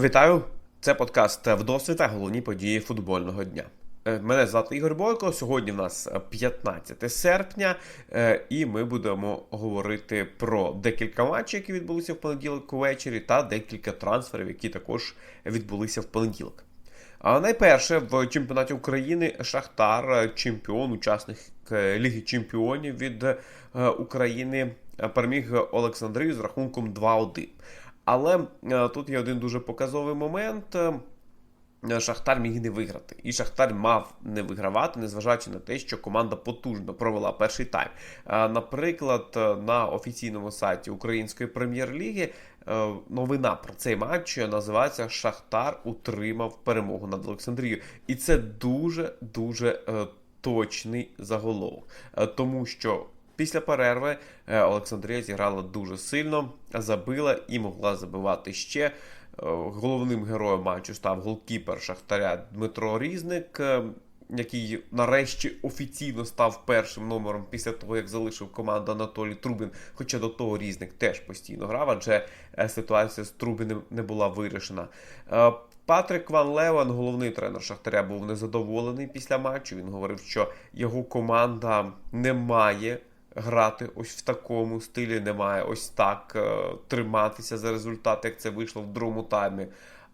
Вітаю! Це подкаст «Вдосвіта. Головні події футбольного дня. Е, Мене звати Ігор Бойко. Сьогодні в нас 15 серпня, е, і ми будемо говорити про декілька матчів, які відбулися в понеділок увечері, та декілька трансферів, які також відбулися в понеділок. А найперше в чемпіонаті України Шахтар, чемпіон, учасник е, Ліги Чемпіонів від України, переміг Олександрію з рахунком 2-1. Але е, тут є один дуже показовий момент. Е, Шахтар міг не виграти. І Шахтар мав не вигравати, незважаючи на те, що команда потужно провела перший тайм. Е, Наприклад, на офіційному сайті Української прем'єр-ліги новина про цей матч називається Шахтар утримав перемогу над Олександрією. І це дуже дуже точний заголовок, тому що. Після перерви е, Олександрія зіграла дуже сильно, забила і могла забивати ще. Е, Головним героєм матчу став голкіпер Шахтаря Дмитро Різник, е, який нарешті офіційно став першим номером після того, як залишив команду Анатолій Трубін. Хоча до того Різник теж постійно грав, адже ситуація з Трубіним не була вирішена. Патрик Ван Левен, головний тренер Шахтаря, був незадоволений після матчу. Він говорив, що його команда не має грати ось в такому стилі, не має ось так е, триматися за результат, як це вийшло в другому таймі.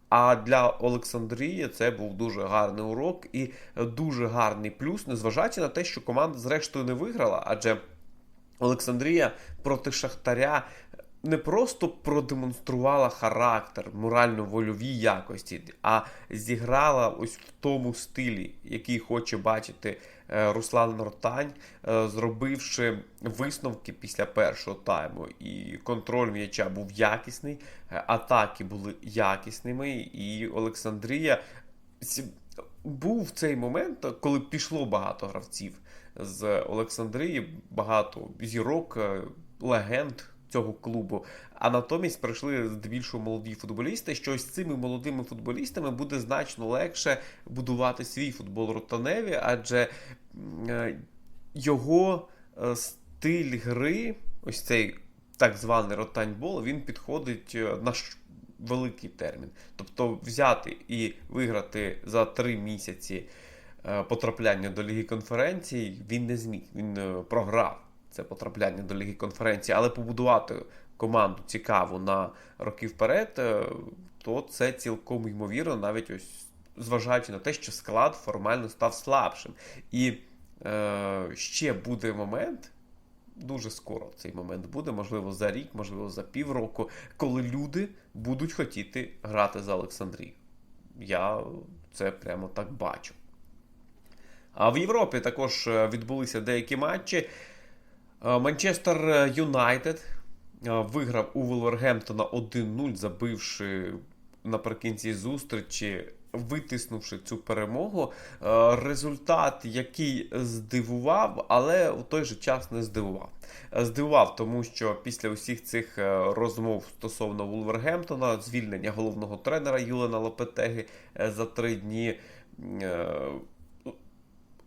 А для Олександрії це був дуже гарний урок і дуже гарний плюс, незважаючи на те, що команда зрештою не виграла, адже Олександрія проти Шахтаря не просто продемонструвала характер, морально-вольові якості, а зіграла ось в тому стилі, який хоче бачити е, Руслан Ротань, е, зробивши висновки після першого тайму. І контроль м'яча був якісний, е, атаки були якісними, і Олександрія був цей момент, коли пішло багато гравців з Олександрії, багато зірок, легенд цього клубу. А натомість прийшли здебільшого молоді футболісти, що ось цими молодими футболістами буде значно легше будувати свій футбол Ротаневі, адже е, його е, стиль гри, ось цей так званий ротаньбол, він підходить е, на великий термін. Тобто взяти і виграти за три місяці потрапляння до Ліги конференцій він не зміг. Він програв це потрапляння до Ліги конференції, але побудувати команду цікаву на роки вперед, е, то це цілком ймовірно, навіть ось зважаючи на те, що склад формально став слабшим. І е, ще буде момент. Дуже скоро цей момент буде, можливо, за рік, можливо, за півроку, коли люди будуть хотіти грати за Олександрію. Я це прямо так бачу. А в Європі також е, відбулися деякі матчі. Е, Манчестер Юнайтед е, виграв у Вулвергемптона 1-0, забивши наприкінці зустрічі, витиснувши цю перемогу. Е, Результат, який здивував, але в той же час не здивував. Е, Здивував, тому що після усіх цих е, розмов стосовно Вулвергемптона, звільнення головного тренера Юлена Лопетеги е, за три дні.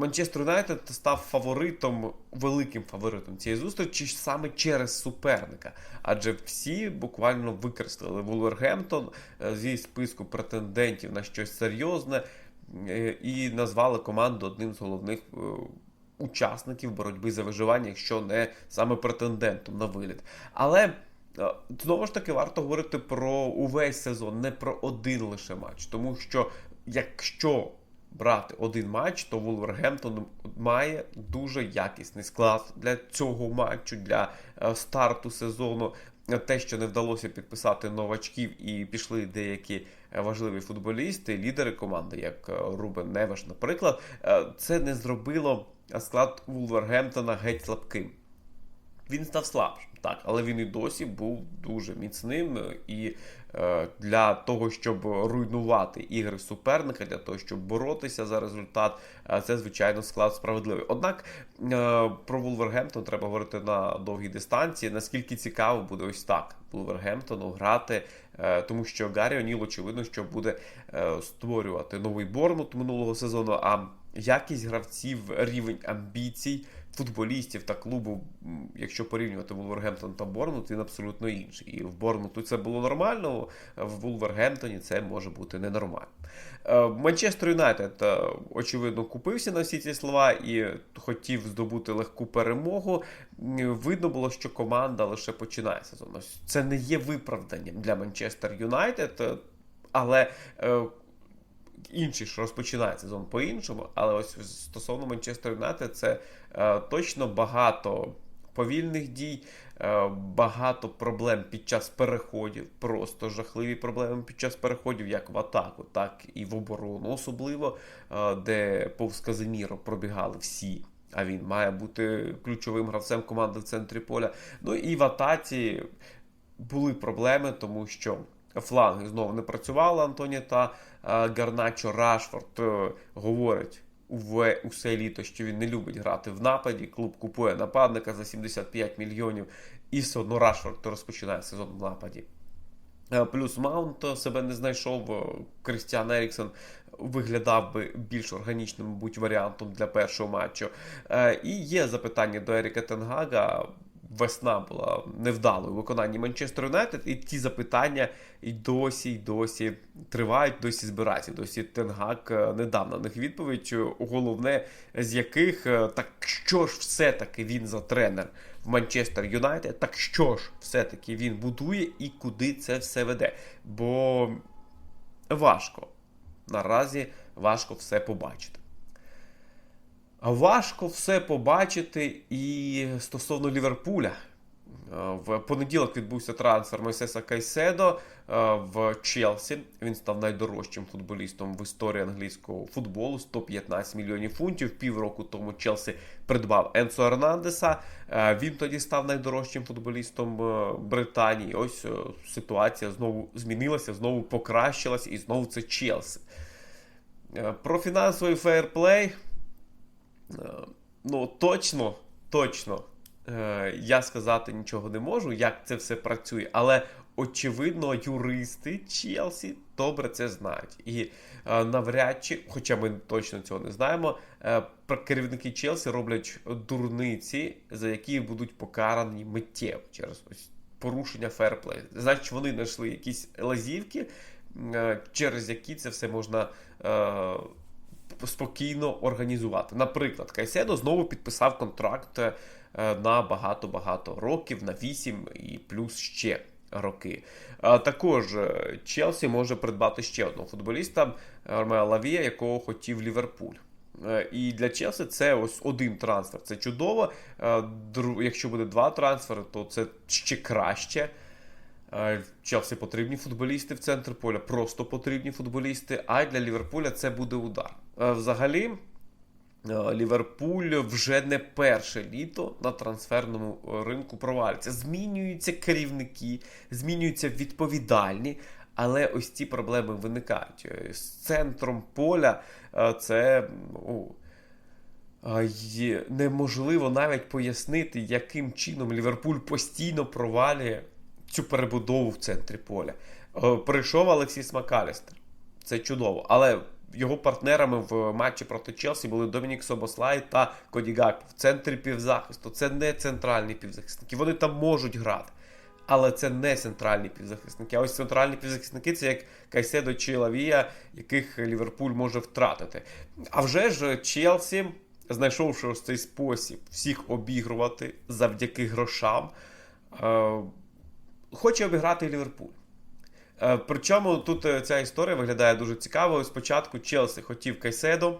Манчестер Юнайтед став фаворитом, великим фаворитом цієї зустрічі саме через суперника. Адже всі буквально викреслили Вулвергемптон е, зі списку претендентів на щось серйозне е, і назвали команду одним з головних е, учасників боротьби за виживання, якщо не саме претендентом на виліт. Але знову ж таки варто говорити про увесь сезон, не про один лише матч, тому що якщо брати один матч, то Вулвергемптон має дуже якісний склад для цього матчу, для е, старту сезону. Те, що не вдалося підписати новачків, і пішли деякі е, важливі футболісти, лідери команди, як е, Рубен Невеш, наприклад, це не зробило склад Вулвергемптона геть слабким. Він став слабшим, так, але він і досі був дуже міцним. І е, для того, щоб руйнувати ігри суперника, для того, щоб боротися за результат, е, це звичайно склад справедливий. Однак е, про Вулвергемптон треба говорити на довгій дистанції. Наскільки цікаво буде ось так Вулвергемптону грати, е, тому що Гаррі Оніл, очевидно, що буде е, створювати новий Борнмут минулого сезону. А якість гравців, рівень амбіцій футболістів та клубу, якщо порівнювати Вулвергемптон та Борнмут, він абсолютно інший. І в Борнмуту це було нормально, в Вулвергемптоні це може бути ненормально. Е, Манчестер Юнайтед, е, очевидно, купився на всі ці слова і хотів здобути легку перемогу. Видно було, що команда лише починає сезон. Це не є виправданням для Манчестер Юнайтед, е, але. Інший ж розпочинає сезон по-іншому, але ось стосовно Манчестер Юнайтед, це е, точно багато повільних дій, е, багато проблем під час переходів, просто жахливі проблеми під час переходів, як в атаку, так і в оборону, особливо е, де повз Казиміро пробігали всі. А він має бути ключовим гравцем команди в центрі поля. Ну і в атаці були проблеми, тому що фланги знову не працювали Антоні та е, Гарначо Рашфорд е, говорить усе літо, що він не любить грати в нападі. Клуб купує нападника за 75 мільйонів, і все одно Рашфорд розпочинає сезон в нападі. Е, Плюс Маунт себе не знайшов. Крістіан Еріксон виглядав би більш органічним, мабуть, варіантом для першого матчу. І є запитання до Еріка Тенгага. Весна була невдалою у виконанні Манчестер Юнайтед, і ті запитання і досі, і досі тривають, досі збираються. Досі Тенгак е, не дав на них відповідь. Головне з яких е, так що ж все-таки він за тренер в Манчестер Юнайтед, так що ж все-таки він будує і куди це все веде. Бо важко. Наразі важко все побачити. Важко все побачити і стосовно Ліверпуля. Е, В понеділок відбувся трансфер Мойсеса Кайседо е, в Челсі. Він став найдорожчим футболістом в історії англійського футболу 115 мільйонів фунтів. Півроку тому Челсі придбав Енсо Ернандеса. Е, Він тоді став найдорожчим футболістом Британії. Ось ситуація знову змінилася, знову покращилася, і знову це Челсі. Про фінансовий фейерплей. Е, Ну, точно, точно е, я сказати нічого не можу, як це все працює, але очевидно, юристи Челсі добре це знають. І е, навряд чи, хоча ми точно цього не знаємо, е, керівники Челсі роблять дурниці, за які будуть покарані миттєво через ось порушення ферплею. Значить, вони знайшли якісь лазівки, через які це все можна. Спокійно організувати. Наприклад, Кайседо знову підписав контракт е, на багато-багато років, на 8 і плюс ще роки. Також е, Челсі може придбати ще одного футболіста Армеа Лавія, якого хотів Ліверпуль. Е, І для Челсі це ось один трансфер. Це чудово. Якщо буде два трансфери, то це ще краще. Челсі потрібні футболісти в центр поля, просто потрібні футболісти. А для Ліверпуля це буде удар. Взагалі, Ліверпуль вже не перше літо на трансферному ринку провалюється. Змінюються керівники, змінюються відповідальні. Але ось ці проблеми виникають. Е, З центром поля це ну, неможливо навіть пояснити, яким чином Ліверпуль постійно провалює цю перебудову в центрі поля. Е, Прийшов Олексіс Макалістер. Це чудово. Але його партнерами в матчі проти Челсі були Домінік Собослай та Коді Гакпо. В центрі півзахисту. Це не центральні півзахисники. Вони там можуть грати. Але це не центральні півзахисники. А ось центральні півзахисники це як Кайседо чи Лавія, яких Ліверпуль може втратити. А вже ж Челсі, знайшовши ось цей спосіб всіх обігрувати завдяки грошам, е, хоче обіграти Ліверпуль. Е, Причому тут е, ця історія виглядає дуже цікаво. Спочатку Челсі хотів Кайседо.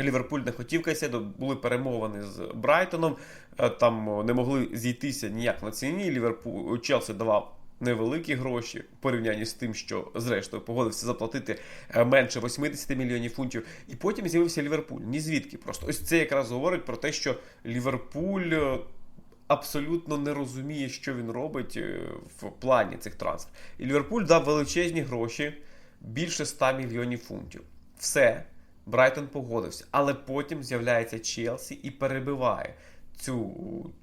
Ліверпуль не хотів Кайседо, були перемовини з Брайтоном, е, там не могли зійтися ніяк на ціні. Ліверпуль Челсі давав невеликі гроші в порівнянні з тим, що зрештою погодився заплатити менше 80 мільйонів фунтів. І потім з'явився Ліверпуль. Ні звідки просто. Ось це якраз говорить про те, що Ліверпуль абсолютно не розуміє, що він робить е, в плані цих трансферів. І Ліверпуль дав величезні гроші, більше 100 мільйонів фунтів. Все, Брайтон погодився. Але потім з'являється Челсі і перебиває цю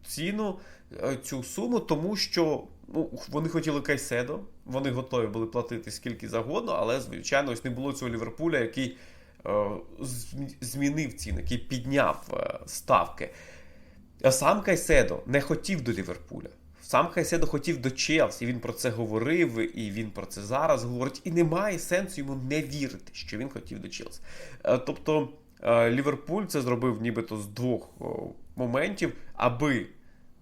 ціну, е, цю суму, тому що ну, вони хотіли Кайседо, вони готові були платити скільки завгодно, але, звичайно, ось не було цього Ліверпуля, який е, змінив ціни, який підняв ставки. А Сам Кайседо не хотів до Ліверпуля. Сам Кайседо хотів до Челсі. Він про це говорив, і він про це зараз говорить. І немає сенсу йому не вірити, що він хотів до Челсі. Е, Тобто е, Ліверпуль це зробив нібито з двох моментів, аби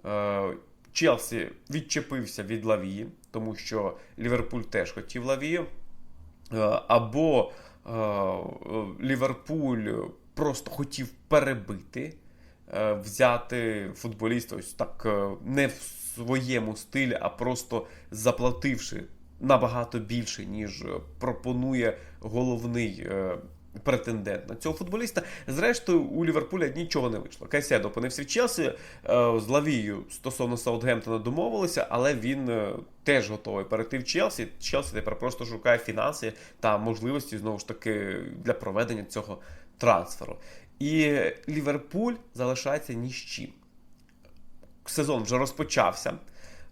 е, Челсі відчепився від Лавії, тому що Ліверпуль теж хотів Лавію. Е, Або е, Ліверпуль просто хотів перебити, е, взяти футболіста ось так е, не в своєму стилі, а просто заплативши набагато більше, ніж е, пропонує головний. е, Претендент на цього футболіста. Зрештою, у Ліверпуля нічого не вийшло. Кайседо опинився в Челсі. е, З Лавією стосовно Саутгемптона домовилися, але він е, теж готовий перейти в Челсі. Челсі тепер просто шукає фінанси та можливості знову ж таки для проведення цього трансферу. І Ліверпуль залишається ні з чим. Сезон вже розпочався.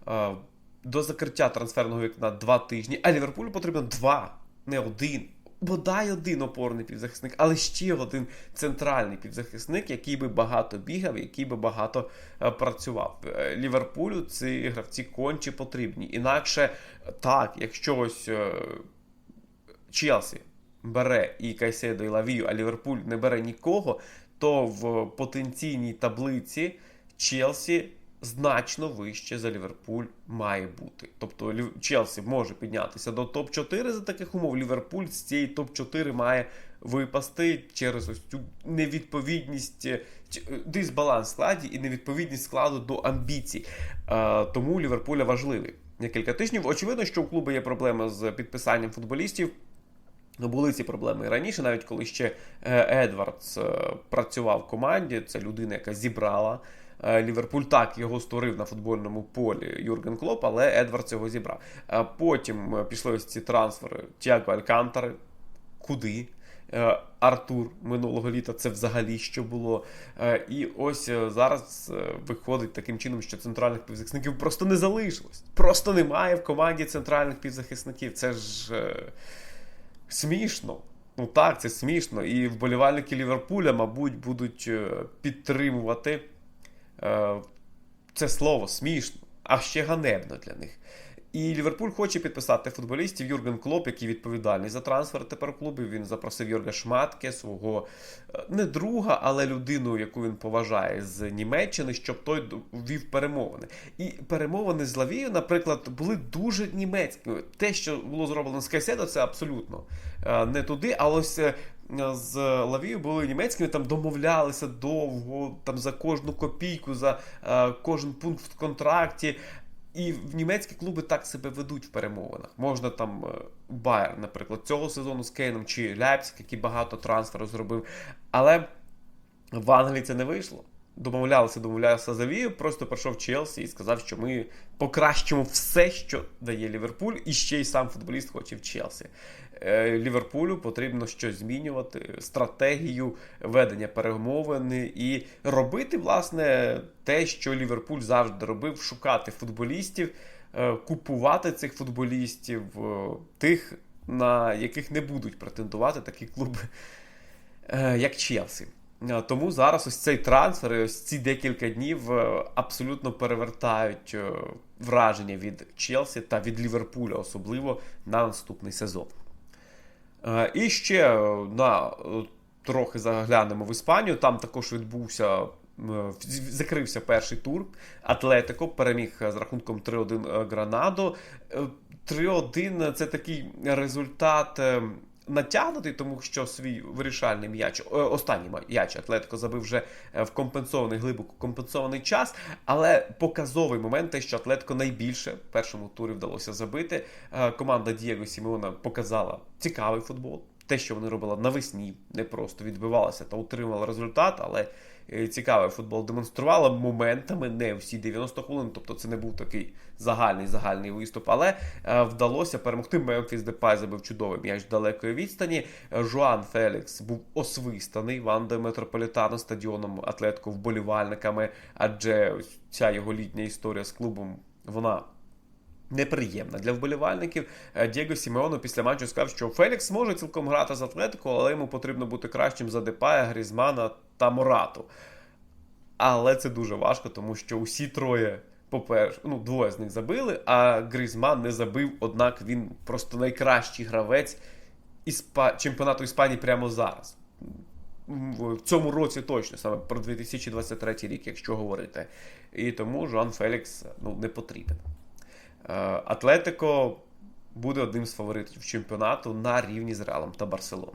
Е, До закриття трансферного вікна два тижні, а Ліверпулю потрібно два, не один. Бодай один опорний півзахисник, але ще один центральний півзахисник, який би багато бігав, який би багато е, працював. Е, Ліверпулю ці гравці конче потрібні. Інакше так, якщо ось Челсі бере і Кайседо, і Лавію, а Ліверпуль не бере нікого, то в потенційній таблиці Челсі значно вище за Ліверпуль має бути. Тобто Челсі може піднятися до топ-4 за таких умов. Ліверпуль з цієї топ-4 має випасти через ось цю невідповідність, е, дисбаланс складі і невідповідність складу до амбіцій. Е, Тому Ліверпуля важливий кілька тижнів. Очевидно, що у клубу є проблема з підписанням футболістів. Ну, були ці проблеми і раніше, навіть коли ще е, Едвардс е, працював в команді, це людина, яка зібрала. е, Ліверпуль так його створив на футбольному полі Юрген Клоп, але Едвардс його зібрав. Потім пішли ось ці трансфери Тіаго Алькантари. Куди? Артур минулого літа це взагалі що було. І ось зараз виходить таким чином, що центральних півзахисників просто не залишилось. Просто немає в команді центральних півзахисників. Це ж. Смішно. Ну так, це смішно. І вболівальники Ліверпуля, мабуть, будуть е, підтримувати е, це слово смішно, а ще ганебно для них. І Ліверпуль хоче підписати футболістів Юрген Клоп, який відповідальний за трансфер тепер у клубі. Він запросив Йорга Шматке, свого е, не друга, але людину, яку він поважає з Німеччини, щоб той вів перемовини. І перемовини з Лавією, наприклад, були дуже німецькими. Те, що було зроблено з Кайседо, це абсолютно е, не туди. А ось е, з Лавією були німецькими, там домовлялися довго, там за кожну копійку, за е, кожен пункт в контракті. І в німецькі клуби так себе ведуть в перемовинах. Можна там е, Байер, наприклад, цього сезону з Кейном чи Ляпськ, який багато трансферу зробив. Але в Англії це не вийшло. Домовлялися, домовлялися за Вію, просто прийшов Челсі і сказав, що ми покращимо все, що дає Ліверпуль, і ще й сам футболіст хоче в Челсі. Е, Ліверпулю потрібно щось змінювати, стратегію ведення перемовин і робити, власне, те, що Ліверпуль завжди робив: шукати футболістів, е, купувати цих футболістів, е, тих, на яких не будуть претендувати такі клуби, як Челсі. Е, Тому зараз ось цей трансфер, і ось ці декілька днів е, абсолютно перевертають е, враження від Челсі та від Ліверпуля, особливо на наступний сезон. І ще на трохи заглянемо в Іспанію. Там також відбувся. Закрився перший тур. Атлетико переміг з рахунком 3-1 Гранадо. Е, 3-1 це такий результат натягнутий, тому що свій вирішальний м'яч, е, останній м'яч Атлетико забив вже е, в компенсований, глибоко компенсований час. Але показовий момент, те, що Атлетико найбільше в першому турі вдалося забити. Е, Команда Дієго Сімеона показала цікавий футбол. Те, що вони робили навесні, не просто відбивалася та утримала результат, але цікавий футбол демонструвала моментами не всі 90 хвилин. Тобто це не був такий загальний загальний виступ, але е, вдалося перемогти. Мемфіс Депай забив чудовий м'яч далекої відстані. Е, Жуан Фелікс був освистаний Ванде Метрополітано стадіоном Атлетико вболівальниками, адже ця його літня історія з клубом вона неприємна для вболівальників. Е, Дієго Сімеоно після матчу сказав, що Фелікс може цілком грати з Атлетико, але йому потрібно бути кращим за Депая, Грізмана та Морату. але це дуже важко, тому що усі троє, по-перше, ну, двоє з них забили, а Грізман не забив, однак він просто найкращий гравець Іспа... чемпіонату Іспанії прямо зараз. В цьому році точно, саме про 2023 рік, якщо говорити. І тому Жоан Фелікс ну, не потрібен. Е, Атлетико буде одним з фаворитів чемпіонату на рівні з Реалом та Барселоном.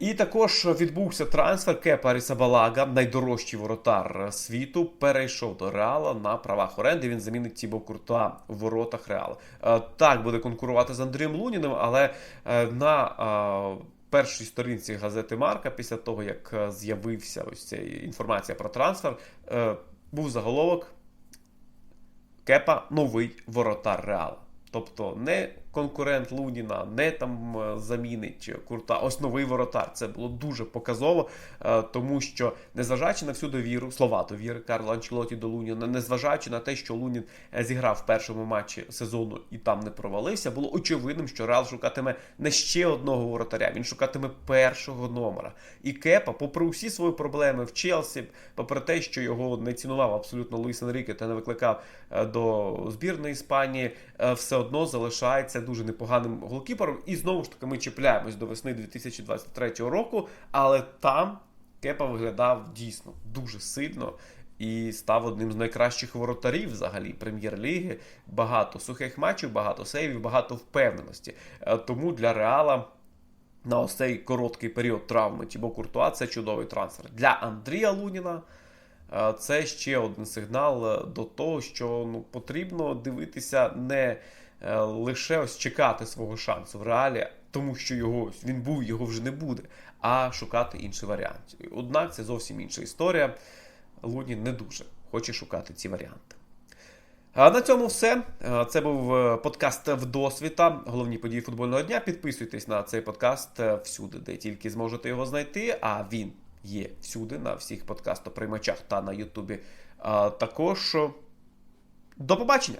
І також відбувся трансфер Кепа Рісабалага, найдорожчий воротар світу, перейшов до Реала на правах оренди. Він замінить Тібо Куртуа в воротах Реала. Е, Так, буде конкурувати з Андрієм Луніним, але е, на першій сторінці газети Марка, після того як з'явився ось ця інформація про трансфер, був заголовок Кепа новий воротар Реала. Тобто не конкурент Луніна, не там е, замінить Курта, ось новий воротар. Це було дуже показово, е, тому що, незважаючи на всю довіру, слова довіри Карла Анчелоті до Луніна, незважаючи на те, що Лунін е, зіграв в першому матчі сезону і там не провалився, було очевидним, що Реал шукатиме не ще одного воротаря, він шукатиме першого номера. І Кепа, попри усі свої проблеми в Челсі, попри те, що його не цінував абсолютно Луїс Енріке та не викликав до збірної Іспанії, все одно залишається дуже непоганим голкіпером. І знову ж таки ми чіпляємось до весни 2023 року, але там Кепа виглядав дійсно дуже сильно. І став одним з найкращих воротарів взагалі прем'єр-ліги. Багато сухих матчів, багато сейвів, багато впевненості. Е, Тому для Реала на ось цей короткий період травми Тібо Куртуа це чудовий трансфер. Для Андрія Луніна е, це ще один сигнал е, до того, що ну, потрібно дивитися не лише ось чекати свого шансу в реалі, тому що його він був, його вже не буде, а шукати інший варіант. Однак це зовсім інша історія. Лунін не дуже хоче шукати ці варіанти. А на цьому все. Е, Це був е, подкаст Вдосвіта, головні події футбольного дня. Підписуйтесь на цей подкаст е, всюди, де тільки зможете його знайти. А він є всюди, на всіх подкастоприймачах та на Ютубі. Також е, до побачення!